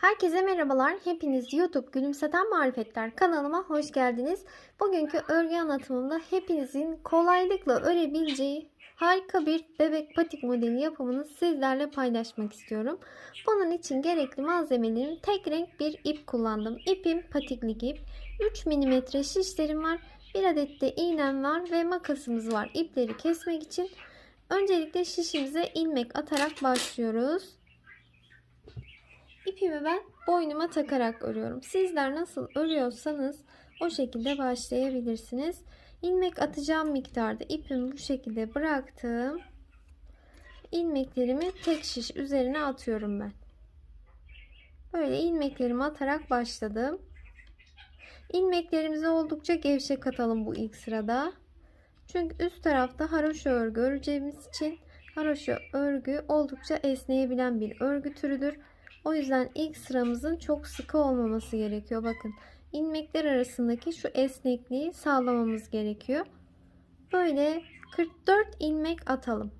Herkese merhabalar. Hepiniz YouTube Gülümseten Marifetler kanalıma hoş geldiniz. Bugünkü örgü anlatımımda hepinizin kolaylıkla örebileceği harika bir bebek patik modeli yapımını sizlerle paylaşmak istiyorum. Bunun için gerekli malzemelerim tek renk bir ip kullandım. İpim patiklik ip. 3 mm şişlerim var. Bir adet de iğnem var ve makasımız var ipleri kesmek için. Öncelikle şişimize ilmek atarak başlıyoruz. İpimi ben boynuma takarak örüyorum. Sizler nasıl örüyorsanız o şekilde başlayabilirsiniz. İlmek atacağım miktarda ipimi bu şekilde bıraktım. İlmeklerimi tek şiş üzerine atıyorum ben. Böyle ilmeklerimi atarak başladım. İlmeklerimizi oldukça gevşek atalım bu ilk sırada. Çünkü üst tarafta haroşa örgü öreceğimiz için haroşa örgü oldukça esneyebilen bir örgü türüdür. O yüzden ilk sıramızın çok sıkı olmaması gerekiyor. Bakın ilmekler arasındaki şu esnekliği sağlamamız gerekiyor. Böyle 44 ilmek atalım.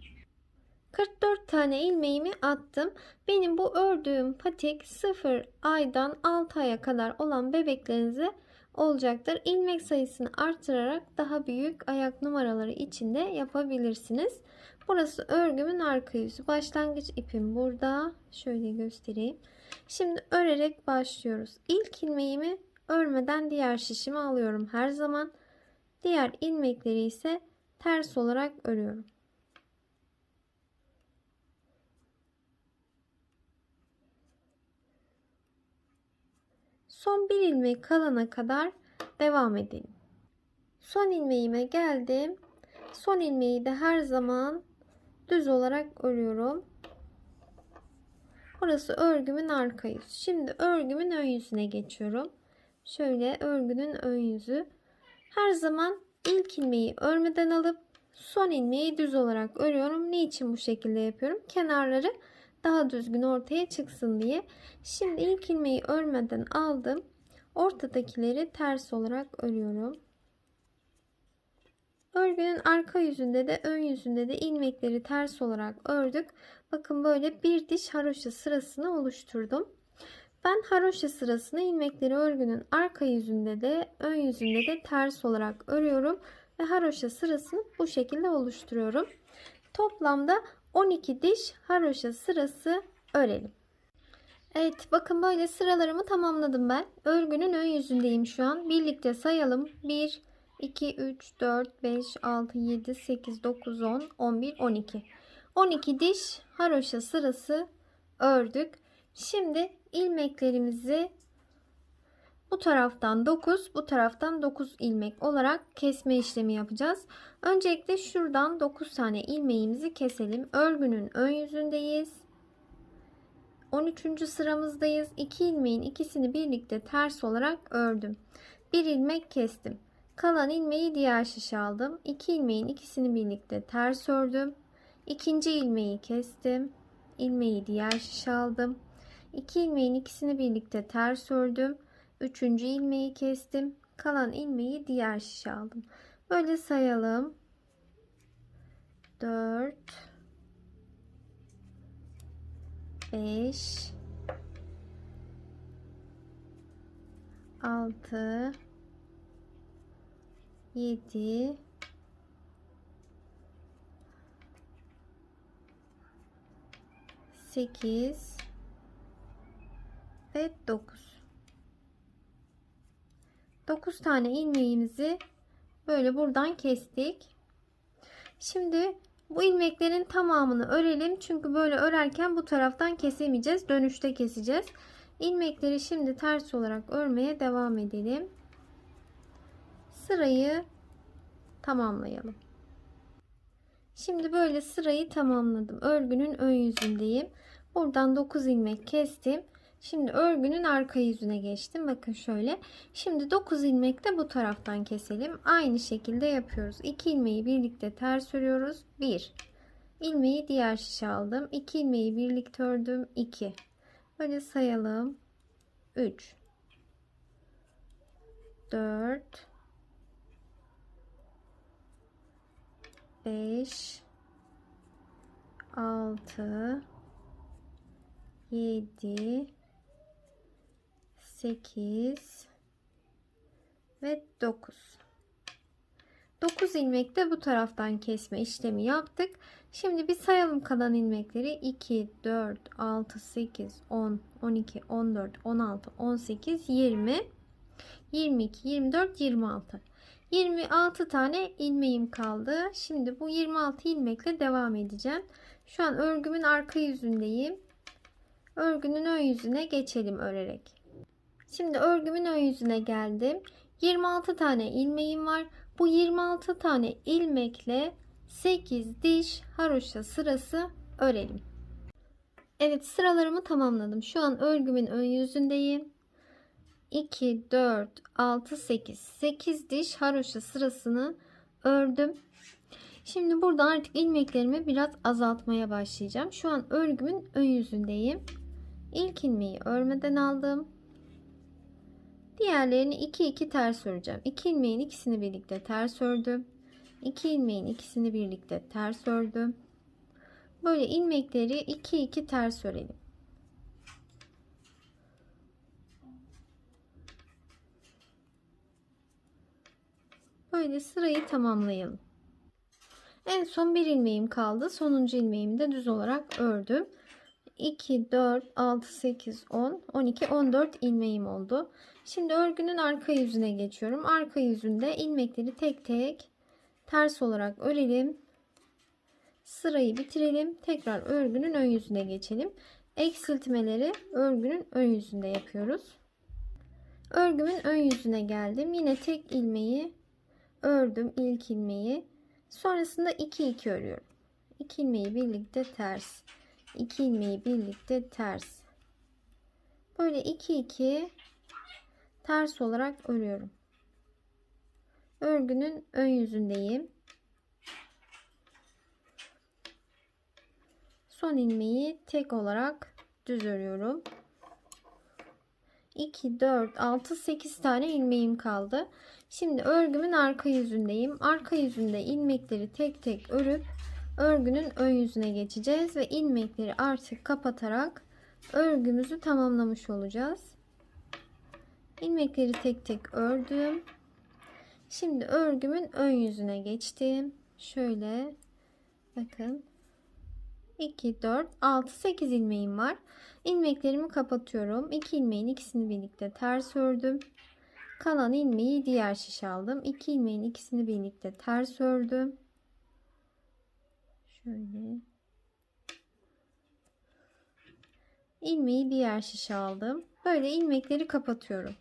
44 tane ilmeğimi attım. Benim bu ördüğüm patik 0 aydan 6 aya kadar olan bebeklerinize olacaktır. İlmek sayısını artırarak daha büyük ayak numaraları içinde yapabilirsiniz. Burası örgümün arka yüzü. Başlangıç ipim burada. Şöyle göstereyim. Şimdi örerek başlıyoruz. İlk ilmeğimi örmeden diğer şişimi alıyorum her zaman. Diğer ilmekleri ise ters olarak örüyorum. Son bir ilmek kalana kadar devam edelim. Son ilmeğime geldim. Son ilmeği de her zaman düz olarak örüyorum. Burası örgümün arka yüzü. Şimdi örgümün ön yüzüne geçiyorum. Şöyle örgünün ön yüzü. Her zaman ilk ilmeği örmeden alıp son ilmeği düz olarak örüyorum. Niçin bu şekilde yapıyorum? Kenarları daha düzgün ortaya çıksın diye. Şimdi ilk ilmeği örmeden aldım. Ortadakileri ters olarak örüyorum. Örgünün arka yüzünde de ön yüzünde de ilmekleri ters olarak ördük. Bakın böyle bir diş haroşa sırasını oluşturdum. Ben haroşa sırasını ilmekleri örgünün arka yüzünde de ön yüzünde de ters olarak örüyorum ve haroşa sırasını bu şekilde oluşturuyorum. Toplamda 12 diş haroşa sırası örelim. Evet bakın böyle sıralarımı tamamladım ben. Örgünün ön yüzündeyim şu an. Birlikte sayalım. 1 2 3 4 5 6 7 8 9 10 11 12. 12 diş haroşa sırası ördük. Şimdi ilmeklerimizi bu taraftan 9, bu taraftan 9 ilmek olarak kesme işlemi yapacağız. Öncelikle şuradan 9 tane ilmeğimizi keselim. Örgünün ön yüzündeyiz. 13. sıramızdayız. 2 ilmeğin ikisini birlikte ters olarak ördüm. Bir ilmek kestim. Kalan ilmeği diğer şişe aldım. 2 ilmeğin ikisini birlikte ters ördüm. İkinci ilmeği kestim. İlmeği diğer şişe aldım. 2 ilmeğin ikisini birlikte ters ördüm. Üçüncü ilmeği kestim. Kalan ilmeği diğer şişe aldım. Böyle sayalım. 4 5 6 7 8 ve 9 9 tane ilmeğimizi böyle buradan kestik. Şimdi bu ilmeklerin tamamını örelim. Çünkü böyle örerken bu taraftan kesemeyeceğiz. Dönüşte keseceğiz. İlmekleri şimdi ters olarak örmeye devam edelim. Sırayı tamamlayalım. Şimdi böyle sırayı tamamladım. Örgünün ön yüzündeyim. Buradan 9 ilmek kestim. Şimdi örgünün arka yüzüne geçtim. Bakın şöyle. Şimdi 9 ilmek de bu taraftan keselim. Aynı şekilde yapıyoruz. 2 ilmeği birlikte ters örüyoruz. 1. ilmeği diğer şişe aldım. 2 ilmeği birlikte ördüm. 2. Böyle sayalım. 3 4 5 6 7 8 ve 9. 9 ilmek de bu taraftan kesme işlemi yaptık. Şimdi bir sayalım kalan ilmekleri. 2, 4, 6, 8, 10, 12, 14, 16, 18, 20, 22, 24, 26. 26 tane ilmeğim kaldı. Şimdi bu 26 ilmekle devam edeceğim. Şu an örgümün arka yüzündeyim. Örgünün ön yüzüne geçelim örerek. Şimdi örgümün ön yüzüne geldim. 26 tane ilmeğim var. Bu 26 tane ilmekle 8 diş haroşa sırası örelim. Evet sıralarımı tamamladım. Şu an örgümün ön yüzündeyim. 2, 4, 6, 8. 8 diş haroşa sırasını ördüm. Şimdi burada artık ilmeklerimi biraz azaltmaya başlayacağım. Şu an örgümün ön yüzündeyim. İlk ilmeği örmeden aldım. Diğerlerini 2 2 ters öreceğim. 2 ilmeğin ikisini birlikte ters ördüm. 2 ilmeğin ikisini birlikte ters ördüm. Böyle ilmekleri 2 2 ters örelim. Böyle sırayı tamamlayalım. En son bir ilmeğim kaldı. Sonuncu ilmeğimi de düz olarak ördüm. 2, 4, 6, 8, 10, 12, 14 ilmeğim oldu. Şimdi örgünün arka yüzüne geçiyorum. Arka yüzünde ilmekleri tek tek ters olarak örelim. Sırayı bitirelim. Tekrar örgünün ön yüzüne geçelim. Eksiltmeleri örgünün ön yüzünde yapıyoruz. Örgümün ön yüzüne geldim. Yine tek ilmeği ördüm ilk ilmeği. Sonrasında 2 2 örüyorum. 2 ilmeği birlikte ters. 2 ilmeği birlikte ters. Böyle 2 2 ters olarak örüyorum. Örgünün ön yüzündeyim. Son ilmeği tek olarak düz örüyorum. 2 4 6 8 tane ilmeğim kaldı. Şimdi örgümün arka yüzündeyim. Arka yüzünde ilmekleri tek tek örüp örgünün ön yüzüne geçeceğiz ve ilmekleri artık kapatarak örgümüzü tamamlamış olacağız. İlmekleri tek tek ördüm. Şimdi örgümün ön yüzüne geçtim. Şöyle bakın 2 4 6 8 ilmeğim var. İlmeklerimi kapatıyorum. 2 ilmeğin ikisini birlikte ters ördüm. Kalan ilmeği diğer şiş aldım. 2 ilmeğin ikisini birlikte ters ördüm. Şöyle. ilmeği diğer şişe aldım. Böyle ilmekleri kapatıyorum.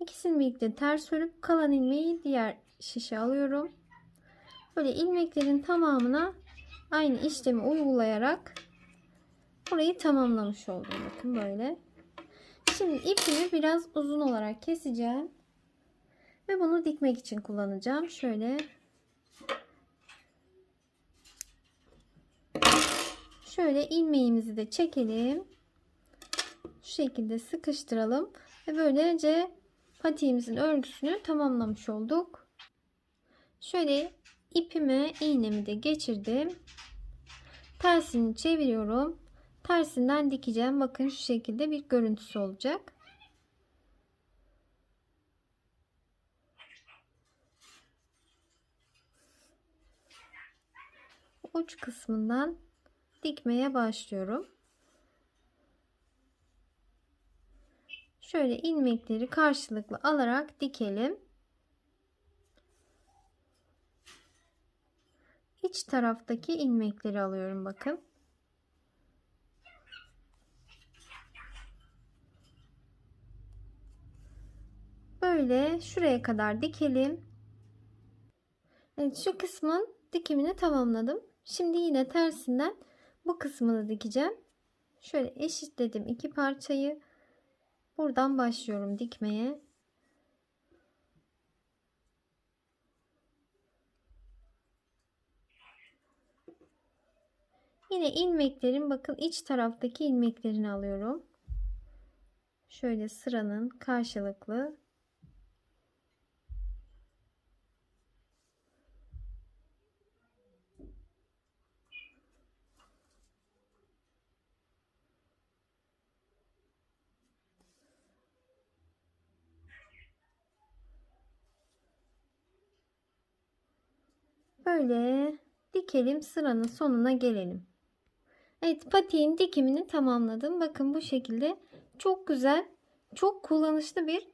İkisini birlikte ters örüp kalan ilmeği diğer şişe alıyorum. Böyle ilmeklerin tamamına aynı işlemi uygulayarak burayı tamamlamış oldum. Bakın böyle. Şimdi ipimi biraz uzun olarak keseceğim. Ve bunu dikmek için kullanacağım. Şöyle Şöyle ilmeğimizi de çekelim. Şu şekilde sıkıştıralım. Ve böylece patiğimizin örgüsünü tamamlamış olduk. Şöyle ipime iğnemi de geçirdim. Tersini çeviriyorum. Tersinden dikeceğim. Bakın şu şekilde bir görüntüsü olacak. Uç kısmından dikmeye başlıyorum. Şöyle ilmekleri karşılıklı alarak dikelim. İç taraftaki ilmekleri alıyorum bakın. Böyle şuraya kadar dikelim. Evet şu kısmın dikimini tamamladım. Şimdi yine tersinden bu kısmını dikeceğim. Şöyle eşitledim iki parçayı. Buradan başlıyorum dikmeye. Yine ilmeklerin bakın iç taraftaki ilmeklerini alıyorum. Şöyle sıranın karşılıklı Böyle dikelim sıranın sonuna gelelim. Evet patiğin dikimini tamamladım. Bakın bu şekilde çok güzel, çok kullanışlı bir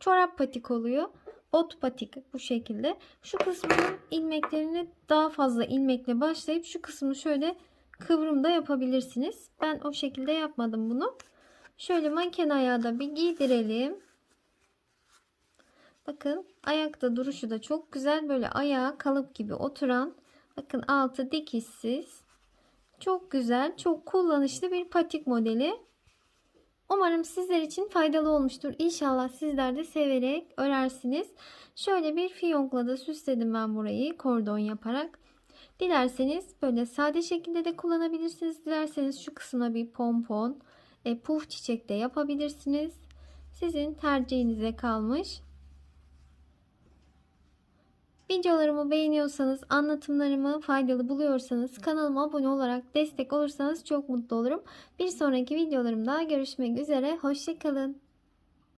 çorap patik oluyor. Bot patik bu şekilde. Şu kısmının ilmeklerini daha fazla ilmekle başlayıp şu kısmını şöyle kıvrım da yapabilirsiniz. Ben o şekilde yapmadım bunu. Şöyle manken ayağı da bir giydirelim. Bakın ayakta duruşu da çok güzel. Böyle ayağa kalıp gibi oturan. Bakın altı dikişsiz. Çok güzel, çok kullanışlı bir patik modeli. Umarım sizler için faydalı olmuştur. İnşallah sizler de severek örersiniz. Şöyle bir fiyonkla da süsledim ben burayı kordon yaparak. Dilerseniz böyle sade şekilde de kullanabilirsiniz. Dilerseniz şu kısmına bir pompon, e, puf çiçek de yapabilirsiniz. Sizin tercihinize kalmış. Videolarımı beğeniyorsanız, anlatımlarımı faydalı buluyorsanız, kanalıma abone olarak destek olursanız çok mutlu olurum. Bir sonraki videolarımda görüşmek üzere. Hoşçakalın.